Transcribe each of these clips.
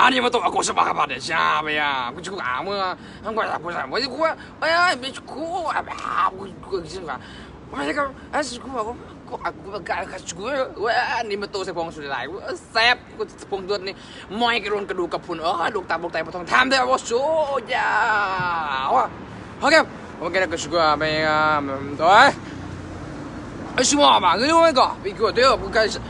啊，你们都把故事忘吧，这下不呀？我去干嘛？我不是，我就我，哎呀，没去哭，啊，我我去干，我这个还是哭，我我我干还是哭，我你们都是帮出来，我塞，我帮多你，买个龙骨头盘，哦，龙胆龙胆不痛，他们我输呀，哇，好个，我们那个去干嘛呀？对，哎，什么嘛？你问个，别给我对哦，不开始。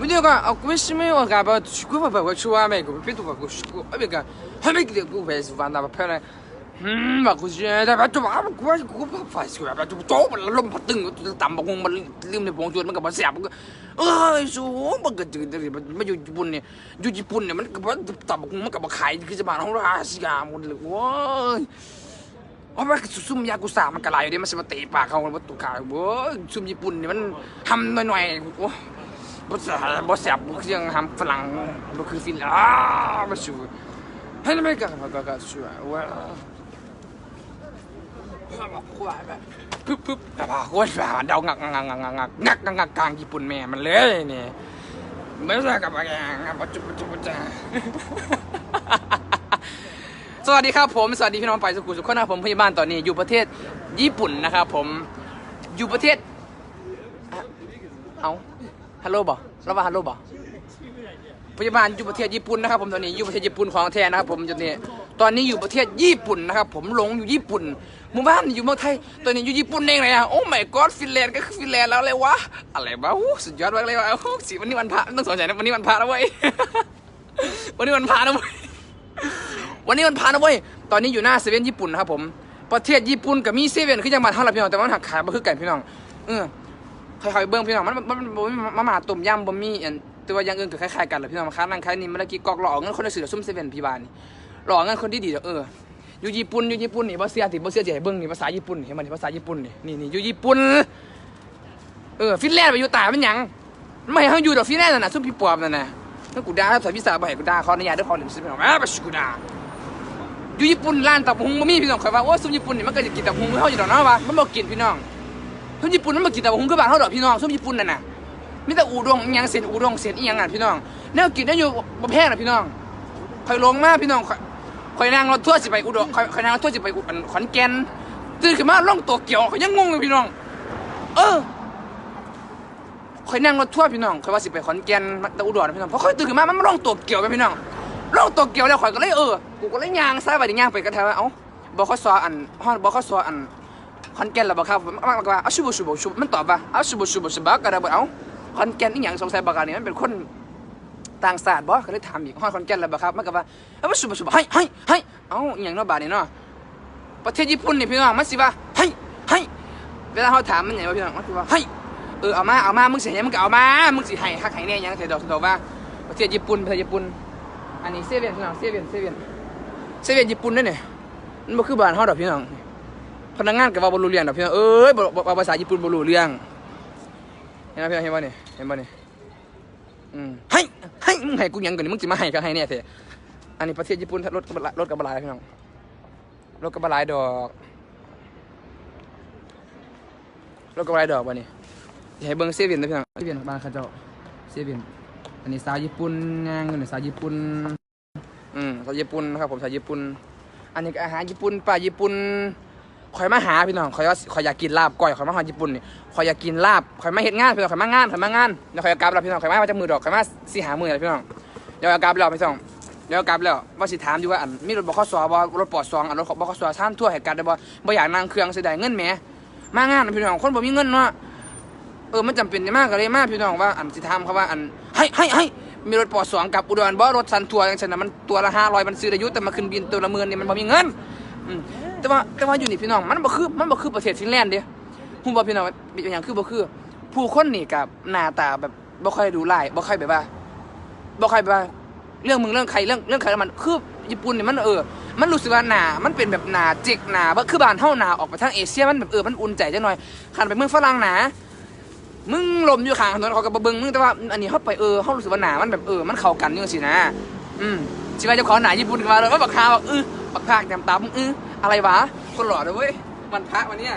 videoga alquimistimi wagaba chukuba ba wachuwa me go pitu ba chuku abiga hamik de go bez vanda ba pere hmm ba go je da ba tu ba go go ba fa su ba tu to ba lom ba ting tu tam ba go ma lim ne bong ju ma ga ba sia ba ai su ba ga de de ba ma ju ju bun ne ju ji bun ne man ga ba tam ba go ma ga ba khai ki je ba na ho ra si ga mo le wo เอาไปซุ่มยากุซ่ามันกระไรอยู่ดิมันจะมาเตะปากเขาประตูขาเว้ยซุ่มญี่ปุ่นเนี่ยมันทำหน่อยๆโอ้ บสบสบเสียังทำฝรั่งบุนคืฟินอ้ามาชูให้ไม่กันพอก็ชูว้าปุ๊บปุ๊บแบบพอโคตรแบเดางักงักงักงักงักงักงักกลางญี่ปุ่นแม่มันเลยนี่ไม่ใช่กับอะไรงับปัจจุบันจุบจ้าสวัสดีครับผม สวัสดีพี่น้องไปสุขุสุขนนะผมพยาบาลตอนนี้อยู่ประเทศญี่ปุ่นนะครับผมอยู่ประเทศเอา ฮัลโหลบ่เราว่าฮัลโหลบ่พยาบาลอยู่ประเทศญี่ปุ่นนะครับผมตอนนี้อยู่ประเทศญี่ปุ่นของแท้นะครับผมตอนนี้ตอนนี้อยู่ประเทศญี่ปุ่นนะครับผมหลงอยู่ญี่ปุ่นหมู่บ้านอยู่เมืองไทยตอนนี้อยู่ญี่ปุ่นเองเลยอะโอ้ my god ฟินแลนด์ก็คือฟินแลนด์แล้วเลยวะอะไรบ้าสุดยอดมากเลยวะโอ้สิวันนี้วันพระต้องสนใจนะวันนี้วันพระนะเว้ยวันนี้วันพระนะเว้ยวันนี้มันพานะเว้ยตอนนี้อยู่หน้าเซเว่นญี่ปุ่นนะครับผมประเทศญี่ปุ่นกับมีเซเว่นคือยังมาเท่าไหร่พี่น้องแต่ว่าหักขายบ่คือกันพี่น้องเออ ใครๆเบิ่งพี่น้องมันมันมันบ่มีมาม่าต้มยำบ่มีอันแต่ว่าอย่างอื่นก็คล้ายๆกันแหละพี่น้องมาค้านั่งขานี่เมื่อกี้กอกหลอกเงินคนละสื่อซุ่มเซเว่นพี่บานนี่หลอกเงินคนที่ดีเอออยู่ญี่ปุ่นอยู่ญี่ปุ่นนี่บ่เสียติบ่เสียจะให้เบิ่งนี่ภาษาญี่ปุ่นเห็นมันภาษาญี่ปุ่นนี่นี่นี่อยู่ญี่ปุ่นเออฟินแลนด์ไปอยู่ตายมันหยังไม่ให้เขาอยู่ดอกฟินแลนด์น่ะซุ่มพี่ปอบนั่นน่ะถ้ากูด่าถ้าถอยพิซซ่าบ่ให้กูด่าขออนุญาตด้วยขอหนึ่งสิพี่น้องแม่ไปชิกูด่าอยู่ญี่ปุ่นร้านตับหุงบ่มีพี่น้องข่อยว่าโอ้ซุมญี่ปุ่นนี่มันก็จะกินตับหุงคือเฮาอยู่ดอกเนาะว่ามันบ่กินพี่น้อง ซุมญี่ปุ่นมันบ่กินแตับหุงคือบ้านเฮาดอกพี่น้องซุมญี่ปุ่นนั่นน่ะมีแต่อูด้งอิหยังเส้นอูด้งเส้นอีหยังอะพี่น้องแนวกินแนวอยู่บ่แพงน่ะพี่น้องข่อยลงมาพี่น้องข่อยข่อยนั่งรถทัวร์สิไปอุดรข่อยข่อยนั่งรถทัวร์สิไปอุอันขอนแก่นตื่นขึ้นมาล่องโตเกี่ยวข่อยยังงงอยู่พี่น้อง เออข่อยนั่งรถทัวร์พี่น้องข่อยว่าสิไปขอนแก่นแต่อุดรนะพี่น้องเพราะข่อยตื่นขึ้นมามันมาล่องโตเกี่ยวไปพี่น้องโลกตัวเกี่ยวแล้วข่อยก็เลยเออกูก็เลยยางซ้ายไปยางไปกันแถวว่าเอ้าบอกเขาสออันฮอนบอกเขาสออัน คอนแกนแล้วบอกครับมมากว่าเอาชูบุชูบุชูมันตอบว่าเอาชูบุชูบุชูบักก็ได้บอเอาคอนแกนนี่อย่างสงสัยบอกกันนี่มันเป็นคนต่างศาสตร์บอกก็เลยถามอีกฮอนคอนแกนแล้วบอกครับมันก็ว่าเอาชูบุชูบุให้ให้ให้เอาอย่างนอกบาทนี่เนาะประเทศญี่ปุ่นนี่พี่น้องมันสิว่าให้ให้เวลาเขาถามมันอย่างว่าพี่น้องมันสิว่าให้เออเอามาเอามามึงเสิให้มึงก็เอามามึงสิให้ฮักให้แน่ยังเสียดอกเสียดอกว่าประเทศญี่ปุ่นประเทศญี่ปุ่นอันนี้เซเว่นพี่น้องเซเว่นเซเว่นเซเว่นญี่ปุ่นด้วยเนี่ยมันคือบ้านเฮาดอกพี่น้อง พนักงานก็เว้าบ่รู้เรื่องดอกพี่น้องเอ้ยบ่บ่บ่ภาษาญี่ปุ่นบ่รู้เรื่องเห็นไหมพี่น้องเห็นบ่นี่เห็นบ่นี่อืมให้ให้มึงให้กูหยังก่อนนี่มึงสิมาให้ก็ให้แน่แท้อันนี้ประเทศญี่ปุ่นรถกระบะรถกระบะหลายพี่น้องรถกระบะหลายดอกรถกระบะหลายดอกบ่นี่อย่าให้เบิ่งเซเว่นนะพี่น้องเซเว่นบ้านเขาเจ้าเซเว่นอันนี้สาวญี่ปุ่นงานเงินสาวญี่ปุ่นอืมสาวญี่ปุ่นนะครับผมสาวญี่ปุ่นอันนี้ก็อาหารญี่ปุ่นปลาญี่ปุ่น คอยมาหาพี่น้องคอยว่าคอยอยากกินลาบก้อยคอยมาหาญี่ปุ่นนี่คอยอยากกินลาบคอยมาเฮ็ดงานพี่น้องคอยมางานคอยมางานเดี๋ยวคอยกลับแล้วพี่น้องคอยมาว่าจะมือดอกคอยมาสิหามือเลยพี่น้องเดี๋ยวกลับแล้วพี่น้องเดี๋ยวกลับแล้วว่าสิถามอยู่ว่าอันมีรถบขสบ่รถปอดซองอันรถบขสท่านทั่วให้กันได้บ่บ่อยากนั่งเครื่องเสียดายเงินแหมมางานพี่น้องคนบ่มีเงินเนาะเออมันจำเป็นมากก็เลยมากพี่น้องว่าอันสิทามเขาว่าอันให้ให้ให้มีรถปอดสองกับอุดรบ่รถสันทัวร์อย่างเช่นนะมันตัวละห้าร้อยมันซื้อได้ยุแต่มาขึ้นบินตัวละหมื่นเนี่ยมันบ่มีเงิน แต่ว่าแต่ว่าอยู่นี่พี่น้องมันบ่คือมันบ่คือประเทศฟินแลนด์เด้ฮู้บ่พี่น้องเป็นอย่างคือบ่คือ ผู้คนนี่กับหน้าตาแบบบ่ค่อยดูหลายบ่ค่อยแบบว่าบ่ค่อยแบบว่าเรื่องมึงเรื่องใครเรื่องเรื่องใครมันคือญี่ปุ่นนี่มันเออ มันรู้สึกว่าหนา มันเป็นแบบหนาจิกหนาบ่คือบ้านเฮาหนาออกไปทางเอเชียมันแบบเออมันอุ่นใจจังหน่อยคันไปเมืองฝรั่งหนามึงลมอยู่ข้างถนนเขาก็บ่เบิ่งมึงแต่ว่าอันนี้เขาไปเออเขารู้สึกว่าหนามันแบบเออมันเข้ากันอยู่สินะ อืมสิว่าเจ้าของหนาญี่ปุ่นก็มาเลยว่าบักฮาบอกเออ บักภาคแตมตำเอออะไรวะคนหล่อเลยเว้ยวันพระวันเนี้ย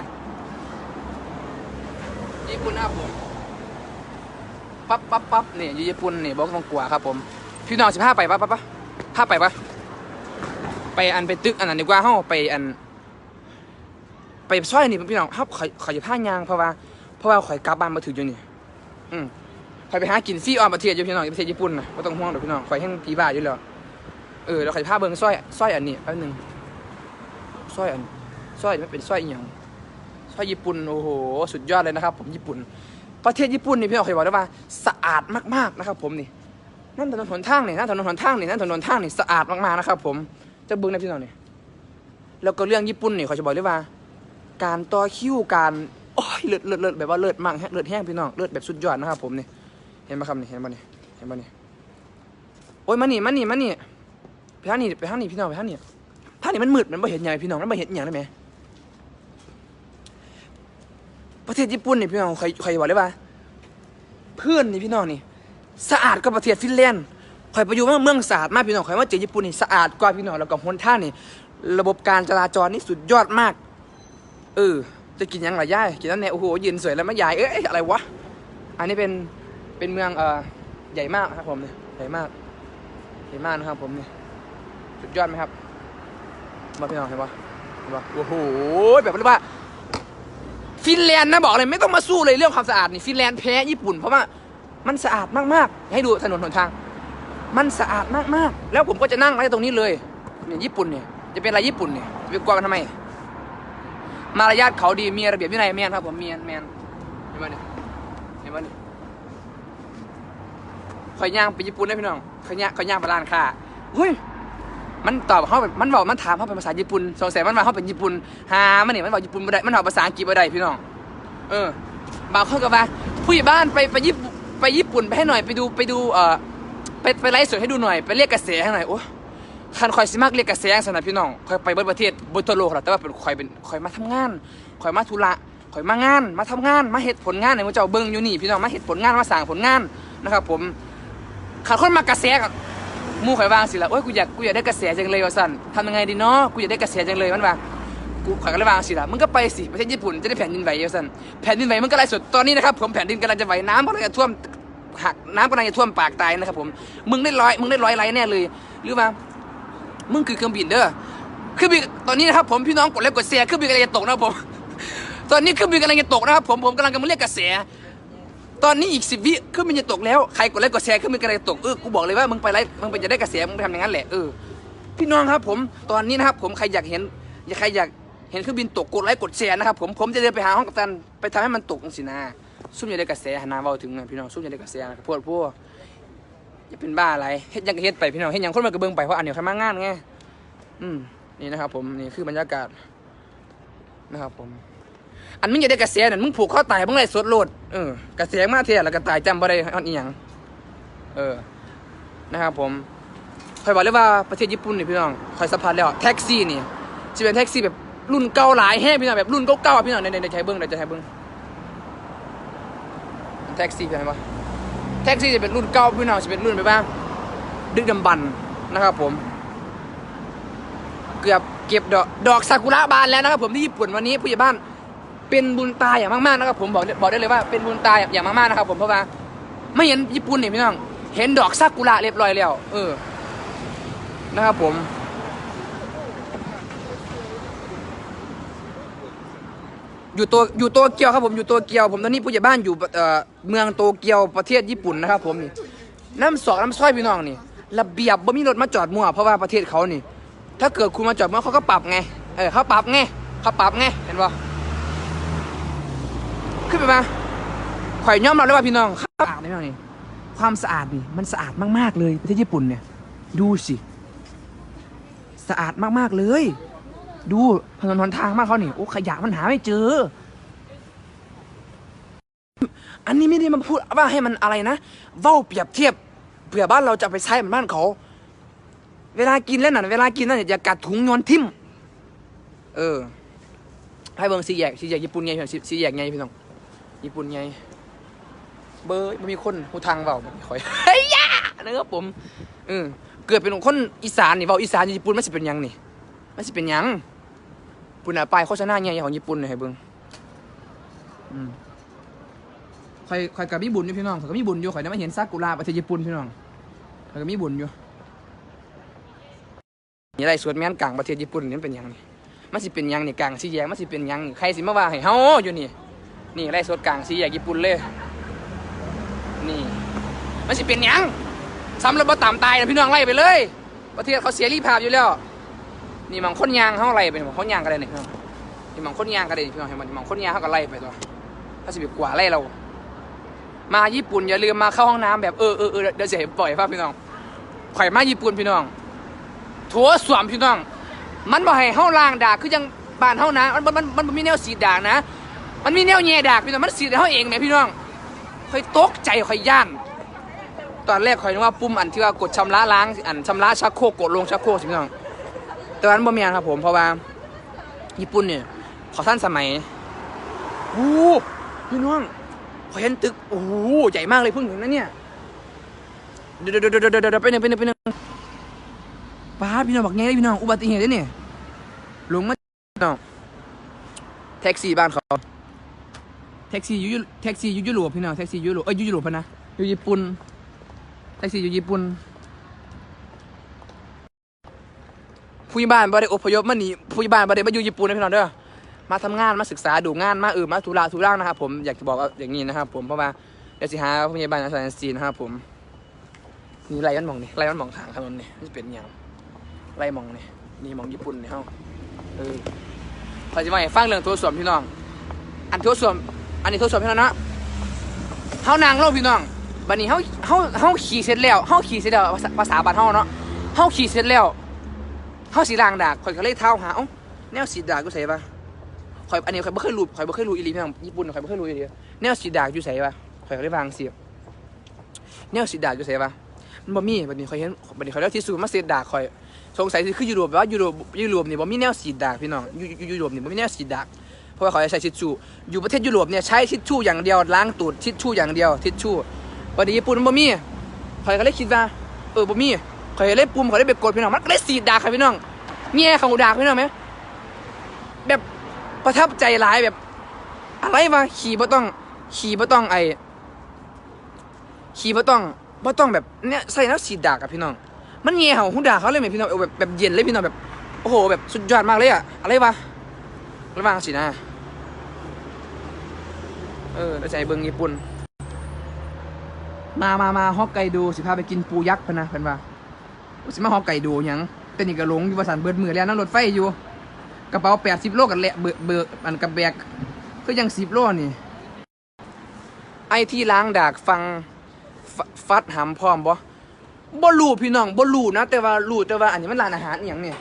ญี่ปุ่นหนะครับผมปั๊บปั๊บปั๊บนี่อยู่ญี่ปุ่นนี่บอกต้องกลัวครับผมพี่น้องสิพาไปปั๊บปั๊บปั๊บพาไปปะไปอันไปตึกอันนั้นดีกว่าเฮาไปอัน ไปซอยนี่พี่น้องครับข่อข่อยจะพายางเพราะว่าเพราะว่าข่อยกลับบ้านมาถึงอยู่นี่อืมข่อยไปหากินฟรีออนประเทศอยู่พี่น้องประเทศญี่ปุ่นนะไม่ต้องห่วงหรอกพี่น้องข่อยแห้งผีบ้าอยู่แล้ว เออแล้วข่อยพาเบิ่งซอยซอยอันนี้แป๊บหนึงซอยอันซอยมันเป็นซอยอีหยังซอยญี่ปุ่นโอ้โหสุดยอดเลยนะครับ ผมญี่ปุ่น ประเทศญี่ปุ่นนี่พี่น้องเคยบอกได้ว่าสะอาดมากๆนะครับ ผมนี่นั่นถนนหนทางนี่นั่นถนนหนทางนี่นั่นถนนทางนี่สะอาดมากๆนะครับ ผมจะเบิ่งนะพี่น้องนี่แล้วก็เรื่องญี่ปุ่นนี่เขาจะบอกเลยว่า การต่อคิวการโอ้ยเลิศเลิศเลิศแบบว่าเลิศมากฮะเลิศแห้งพี่น้องเลิศแบบสุดยอดนะครับ ผมนี่เห็นไหมครับนี่เห็นไหมนี่เห็นไหมนี่โอ้ยมานี่มานี่มานี่ ไปทางนี้ไปทางนี้พี่น้องไปทางนี้ทางนี้มันมืดมันไม่เห็นอย่างพี่น้องมันไม่เห็นอย่างได้ไหมประเทศญี่ปุ่นนี่พี่น้องใครใครบอกเลยว่าเพื่อนนี่พี่น้องนี่ สะอาดกว่าประเทศฟินแลนด์ข่อยไปอยู่เมืองสะอาดมากพี่น้องข่อยว่าเจอญี่ปุ่นนี่สะอาดกว่าพี่น้องแล้วก็หนท่านี่ ระบบการจราจรนี่สุดยอดมาก เออ จะกินยังไงย่ายกินแล้วเนี่ยโอ้โหยืนสวยแล้วไม่ยายเอ้ยอะไรวะอันนี้เป็นเป็นเมืองเอ่อใหญ่มากครับผมเนี่ยใหญ่มากใหญ่มากนะครับผมเนี่ย สุดยอดไหมครับมาพี่น้องเห็นปะเห็นปะโอ้โหแบบเรียกว่าฟินแลนด์นะบอกเลยไม่ต้องมาสู้เลยเรื่องความสะอาดนี่ฟินแลนด์แพ้ญี่ปุ่น เพราะว่ามันสะอาดมากๆ ให้ดูถนนหนทาง มันสะอาดมากๆ แล้วผมก็จะนั่งไว้ตรงนี้เลยเนี่ยญี่ปุ่นเนี่ยจะเป็นอะไรญี่ปุ่นเนี่ยจะไปกลัวกันทำไม มารยาทเขาดีมีระเบียบวินัยแมนครับผมเมียนแมนเห็นไหมเนี่ยเห็นไหมเนี่ยคอยย่างไปญี่ปุ่นได้พี่น้องคอยย่างคอยย่างไปร้านค้าเฮ้ย มันตอบเขาแบบมันบอกมันถามเขาเป็นภาษาญี่ปุ่นสงสัยมันว่าเขาเป็นญี่ปุ่นหามันเนี่ยมันบอกญี่ปุ่นไม่ได้มันบอกภาษาอังกฤษไม่ได้พี่น้อง เออบางคนก็ว่าผู้ใหญ่บ้านไปไปญี่ปุ่นไปญี่ปุ่นไปให้หน่อยไปดูไปดูเอ่อไปไปไลฟ์สดให้ดูหน่อยไปเรียกกระแสให้หน่อยโอ้คันคอยสิมากเรียกกระแสสนะพี่น้องคอยไปเบิดประเทศบนทั่วโลกหรอแต่ว่าเป็นคอยเป็นคอยมาทำงานคอยมาธุระคอยมางาน มาทำงานมาเหตุผลงานในมือเจ้าเบิ้งอยู่นี่พี่น้องมาเหตุผลงานมาสั่งผลงานนะครับ ผมขันคนมากระแสกับ มู่ข่อยว่างสิละโอ้ยกูอยากกูอยากได้กระแสจังเลยว่าสันทำยังไงดีเนาะกูอยากได้กระแสจังเลยมันว่ากูข่อยก็เลยวางสิละมึงก็ไปสิประเทศญี่ปุ่นจะได้แผ่นดินไหวเยอะสันแผ่นดินไหวมันก็ไล่สดตอนนี้นะครับผมแผ่นดินกำลังจะไหวน้ำกำลังจะท่วมหักน้ำกำลังจะท่วมปากตายนะครับผมมึงได้ร้อยมึงได้ร้อยไลค์แน่เลยหรือว่ามึงคือเครื่องบินเด้อเครื่องบินตอนนี้นะครับผมพี่น้องกดไลค์กดแชร์เครื่องบินกำลังจะตกนะครับผมตอนนี้เครื่องบินกำลังจะตกนะครับผมผมกำลังกำลังเรียกกระแส ตอนนี้อีกสิบวิเครื่องบินจะตกแล้ว ใครกดไลค์กดแชร์เครื่องบินกำลังจะตก เออ กูบอกเลยว่ามึงไปไลค์มึงไปจะได้กระแส มึงไปทำอย่างนั้นแหละ เออ พี่น้องครับผม ตอนนี้นะครับผม ใครอยากเห็นอยากใครอยากเห็นเครื่องบินตก กดไลค์กดแชร์นะครับผม ผมจะเดินไปหาห้องกัปตัน ไปทำให้มันตกสินะซุ่มอย่าได้กระแสหนาเบาถึงนะพี่น้อง ซุ่มอย่าได้กระแสนะพวกพวกอย่าเป็นบ้าอะไร เฮ็ดยังก็เฮ็ดไปพี่น้อง เฮ็ดยังคนมันก็เบิ่งไปเพราะอันเดียวใครมางานไง อืม นี่นะครับผม นี่คือบรรยากาศนะครับผม อันมึงอย่าได้กระแสนั่นมึงผูกข้อตายมึงไรสดโลดเออกระแสมาเทียแล้วก็ตายจำบ่ได้อันอีหยังเออนะครับผมคอยบอกเลยว่าประเทศญี่ปุ่นนี่พี่น้องคอยสัมผัสแล้วแท็กซี่นี่จะเป็นแท็กซี่แบบรุ่นเก่าหลายแห้พี่น้องแบบรุ่นเก่าๆพี่น้องในในใจเบิ้งในใจเบิ้งแท็กซี่เป็นไงวะแท็กซี่จะเป็นรุ่นเก่าพี่น้องจะเป็นรุ่นแบบว่าดึกดำบรรนะครับผม เกือบเก็บดอกดอกซากุระบานแล้วนะครับผมที่ญี่ปุ่นวันนี้ผู้ใหญ่บ้าน เป็นบุญตาอย่างมากๆนะครับผมบอกบอกได้เลยว่าเป็นบุญตาอย่างมากๆนะครับผมเพราะว่า ไม่เห็นญี่ปุ่นนี่พี่น้องเห็นดอกซากุระเรียบร้อยแล้ว เออ นะครับผม อยู่ตัวอยู่โตเกียวครับผมอยู่โตเกียว ผมตอนนี้ผู้ใหญ่บ้านอยู่เอ่อเมืองโตเกียวประเทศญี่ปุ่นนะครับ ผมนี่น้ำสอกน้ำสร้อยพี่น้องนี่ระเบียบบ่มีรถมาจอดมั่วเพราะว่าประเทศเขานี่ ถ้าเกิดคุณมาจอดมั่วเขาก็ปรับไงเออเขาปรับไงเขาปรับไงเห็นปะ ขึ้นไปมาข่อยย่อมเรับเลยว่าพี่น้องครับนี่พี่น้องนี่ความสะอาดนี่มันสะอาดมากๆเลยประเทศญี่ปุ่นเนี่ย ดูสิสะอาดมากๆเลย ดูถนนหนทางมากเขานี่โอ้ขยะมันหาไม่เจอ อันนี้ไม่ได้มาพูดว่าให้มันอะไรนะเว้าเปรียบเทียบเผื่อบ้านเราจะไปใช้เหมือนบ้านเขา เวลากินแล้วน่ะเวลากินนั่นอย่ากัดถุงโยนทิ่มเออให้เบิ่งสีแยกสีแยกญี่ปุ่นไงพี่น้องสีสีแยกไงพี่น้อง ญี่ปุ่นไง เบอร์มันมีคนหูทางเบาคอยเฮ้ยยานะครับผมเออเกิดเป็นคนอีสานนี่เว้าอีสานอยู่ญี่ปุ่นมันสิเป็นหยังนี่มันสิเป็นหยังปุ่นอะป้ายโฆษณาใหญ่ของญี่ปุ่นนี่ให้เบิ่งอืมข่อยข่อยกับมีบุญอยู่พี่น้องข่อยก็มีบุญอยู่ข่อยได้มาเห็นซากุระประเทศญี่ปุ่นพี่น้องข่อยก็มีบุญอยู่นี่ไรสวนแม่นกลางประเทศญี่ปุ่นนี่มันเป็นหยังนี่มันสิเป็นหยังนี่กลางสี่แยกมันสิเป็นหยังนี่ใครสิมาว่าให้เฮาอยู่นี่ นี่ไรสวนกลางสี่แยกญี่ปุ่นเลย นี่มันสิเป็นยังซ้ำแล้วบ่ตามตายนะพี่น้องไล่ไปเลย ประเทศเขาเสียรีภาพอยู่แล้ว นี่มังคนยางเขาไล่ไปมังคนยางกันเลยนี่พี่น้องนี่มังคนยางกันเลยพี่น้องเห็นมันมังคนยางเขาก็ไล่ไปตัวถ้าสิบกว่าไล่เรา มาญี่ปุ่นอย่าลืมมาเข้าห้องน้ำแบบเออเออเออเดี๋ยวจะเห็นปล่อยภาพพี่น้องข่อยมาญี่ปุ่นพี่น้องโถสวมพี่น้อง มันบ่ให้เฮาล้างด่าคือยังบ้านเฮานะ มันมันมันมันมีแนวสีดดากนะ มันมีแนวแย่ดากพี่น้องมันสีดให้เฮาเองแหมพี่น้องข่อยตกใจข่อยย่าน ตอนแรกข่อยนึกว่าปุ่มอันที่ว่ากดชำระล้างอันชำระชักโครกกดลงชักโครกสิพี่น้องแต่วันบ่ม่นครับผมเพราะว่าญี่ปุ่นเนี่ยขาสั้นสมัยโอ้พี่น้องเขาเห็นตึกโอ้โหใหญ่มากเลยเพิ่งเห็นนะเนี่ยเดี๋ยวเดี๋ยวเดี๋ยวเดี๋ยวไปหนึ่งไปหนึ่งไปหนึ่งป้าดพี่น้องบอกไงพี่น้องอุบัติเหตุเนี่ยลงมาพี่น้องแท็กซี่บ้านเขา ท็กซี่ยูยุแท็กซี่ยูยุโรปพี่น้องแท็กซี่ยูยุโรปเอ้ยยูยุโรปพะนะยู่ญี่ปุ่นแท็กซี่ยู่ญี่ปุ่นผู้ใหญ่บ้านบ่ได้อพยพมาหนีผู้ใหญ่บ้านบ่ได้มาอยู่ญี่ปุ่นนะพี่น้องเด้อมาทำงานมาศึกษาดูงานมาเออมาธุระธุร่างนะครับผมอยากจะบอกว่าอย่างนี้นะครับผมเพราะว่าเดี๋ยวสิหาผู้ใหญ่บ้านอาสาซีนะครับผมนี่ไล่มันมองนี่ไล่มันมองทางถนนนี่มันจะเป็นอย่างไล่มองนี่นี่มองญี่ปุ่นนี่เฮาเออพอจะมาให้ฟังเรื่องโทรศัพท์พี่น้องอันโทรศัพท์ อันนี้ทรศัพท์พี่น้องเนาะเฮานางโลกพี่น้องบัดนี้เฮาเฮาเฮาขี่เสร็จแล้วเฮาขี่เสร็จแล้วภาษาภาษาบ้านเฮาเนาะเฮาขี่เสร็จแล้วเขาสีลางดากข่อยก็เลยเท้าหาเอ้าแนวสีดากอยู่ใส่ปะข่อยอันนี้ข่อยบ่เคยรู้ข่อยบ่เคยรู้อีหลีพี่น้องญี่ปุ่นข่อยบ่เคยรู้อีหลีแนวสีดากอยู่ใส่ปะข่อยก็เลยวางเสียบแนวสีดากอยู่ใส่ปะมันบ่มีบัดนี้ข่อยเห็นบัดนี้ข่อยแล้วที่สูมาเสียดากข่อยสงสัยสิคือยุโรปแบบว่ายุโรปยุโรปนี่บ่มีแนวสีดากพี่น้องยุยุยุโรปนี่บ่มีแนวสีดาก เพราะว่าเขาใช้ทิชชู่อยู่ประเทศยุโรปเนี่ยใช้ทิชชู่อย่างเดียวล้างตูดทิชชู่อย่างเดียวทิชชู่บัดนี้ญี่ปุ่นบ่มีข่อยก็เลยคิดว่าเออบ่มีข่อยเลยปุ่มข่อยเลยไปกดพี่น้องมันก็เลยสีดากค่ะพี่น้องเงี้ยของดาพี่น้องไหมแบบประทับใจหลายแบบ อะไรวะขี่บ่ต้อง ขี่บ่ต้องไอขี่บ่ต้องบ่ต้องแบบเนี้ยใส่น้ำสีดากอะพี่น้อง มันเงี้ยของหูดาเขาเลยไหมพี่น้องแบบแบบเย็นเลยพี่น้องแบบโอ้โหแบบสุดยอดมากเลยอะอะไรวะ ระวังสินะ เออแล้วใจเบิงญี่ปุ่น มามามาฮอกไกโดสิพาไปกินปูยักษ์พะนะเพิ่นว่าสิมาฮอกไกโดหยังเป็นอีกกระหลงอยู่ประสานเบิดมือแล้วนั่งรถไฟอยู่ กระเป๋าแปดสิบโลกันแหละเบิกเบิกอันกับแบกก็ยังสิบโลนี่ ไอที่ล้างดากฟังฟัดหำพร้อมบ่บ่รู้พี่น้องบ่รู้นะ แต่ว่ารู้แต่ว่าอันนี้มันร้านอาหารอย่างเนี่ย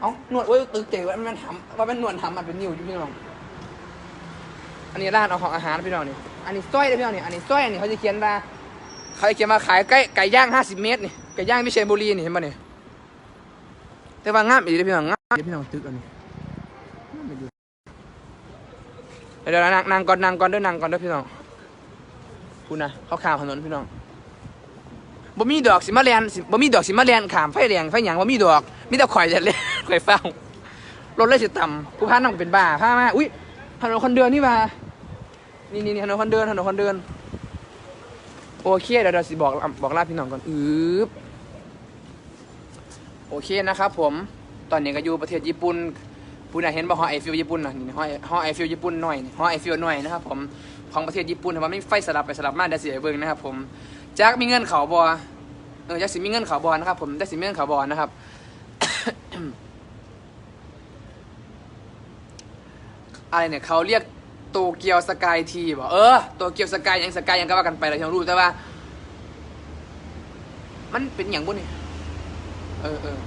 เอ้าหนวดโอ้ยตึกเจ๋ว่ามันหำว่ามันหนวดหำมันเป็นนิ้วอยู่พี่น้อง อันนี้ร้านเอาของอาหารพี่น้องนี่ อันนี้สร้อยเลยพี่น้องนี่ อันนี้สร้อยอันนี้เขาจะเขียนว่าเขาจะเขียนมาขายไก่ไก่ย่างห้าสิบเมตรนี่ ไก่ย่างวิเชียรบุรีนี่เห็นป่ะนี่ แต่ว่างามอีกเลยพี่น้องงามอีกเลยพี่น้องตึกอันนี่เดี๋ยวนั่งนั่งก่อนนั่งก่อนเด้อนั่งก่อนเด้อพี่น้องพูดนะเขาข้ามถนนพี่น้อง บ่มีดอกสิมาแลนสิบ่มีดอกสิมาแลนขามไฟแดงไฟหยังบ่มีดอกมีแต่ข่อยจะเล่นข่อยเฝ้ารถเลยสิต่ำผู้พานั่งเป็นบ้าพามาอุ้ยถนนคนเดินนี่มานี่นี่นี่ถนนคนเดินถนนคนเดิน โอเคเดี๋ยวเดี๋ยวสิบอกบอกลาพี่น้องก่อนอืบโอเคนะครับผมตอนนี้ก็อยู่ประเทศญี่ปุ่นผู้ใดเห็นบ่ฮอไอฟิลญี่ปุ่นนะนี่ฮอฮอไอฟิลญี่ปุ่นหน่อยนี่ฮอไอฟิลหน่อยนะครับผมของประเทศญี่ปุ่นแต่ว่าไม่ไฟสลับไปสลับมาเดี๋ยวเสียเบิ่งนะครับผม แจักมีเงินเขาบอเออจักสิมีเงินเขาบอนะครับ ผมแจักสิมีเงินเขาบอนะครับ อะไรเนี่ยเขาเรียกโตเกียวสกายทีบอกเออโตเกียวสกายยังสกายยังก็ว่ากันไปเรายังรู้แต่ว่า มันเป็นอย่างบุญนี่เออเออ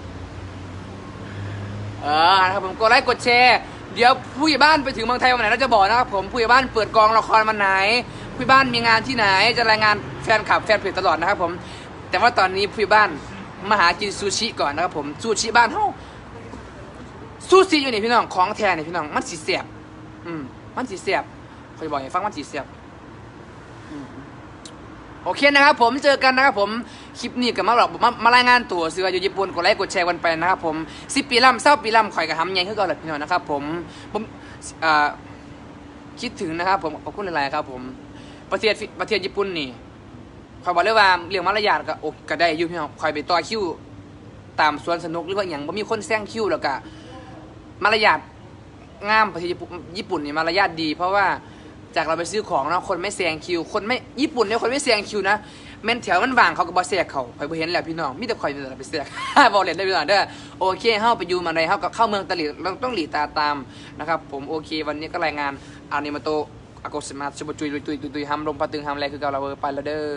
เออนะครับผมกดไลค์กดแชร์เดี๋ยวผู้ใหญ่บ้านไปถึงเมืองไทยวันไหนเราจะบอกนะครับผมผู้ใหญ่บ้านเปิดกองละครวันไหน ผู้ใหญ่บ้านมีงานที่ไหนจะรายงานแฟนคลับแฟนเพจตลอดนะครับผม แต่ว่าตอนนี้ผู้ใหญ่บ้านมาหากินซูชิก่อนนะครับผมซูชิบ้านเฮาซูชิอยู่นี่พี่น้องของแท้นี่พี่น้องมันสีเสียบ อืมมันสีเสียบคอยบอกให้ฟังมันสีเสียบโอเคนะครับผมเจอกันนะครับผมคลิปนี้กับมาหลอกมามารายงานตัวซื้ออยู่ญี่ปุ่นกดไลค์กดแชร์กันไปนะครับผมสิปีล่ำเศร้าปีล่ำข่อยกับทำยังขึ้นก่อนเลยพี่น้องนะครับผมผมอ่าคิดถึงนะครับผมขอบคุณหลายๆครับผม ประเทศประเทศญี่ปุ่นนี่ข่อยบอกเลยว่าเรื่องมารยาทก็โอก็ได้อยู่พี่น้องข่อยไปต่อคิวตามสวนสนุกหรือว่าอย่างว่มีคนแซงคิวแล้วก็มารยาทงามประเทศญี่ปุ่นญี่ปุ่นนี่มารยาทดี เพราะว่าจากเราไปซื้อของเนาะคนไม่แซงคิว คนไม่ญี่ปุ่นเนี่ยคนไม่แซงคิวนะแม่นแถวมันว่างเขาก็บอแซกเขาคอยเห็นแหละพี่น้องมีแต่คอยเดินไปแซกบอเล่นได้พี่น้องเด้อโอเคเฮาไปอยู่มาในเฮากับเข้าเมืองตะหลิเราต้องหลีตาตามนะครับผมโอเค วันนี้ก็รายงานอานิมาโต อากสมาสมบูรณ์จุยตุยตุยตุยฮัมลมปะตึงฮัมแรงคือเกาเราเวอร์ไปแล้วเด้อ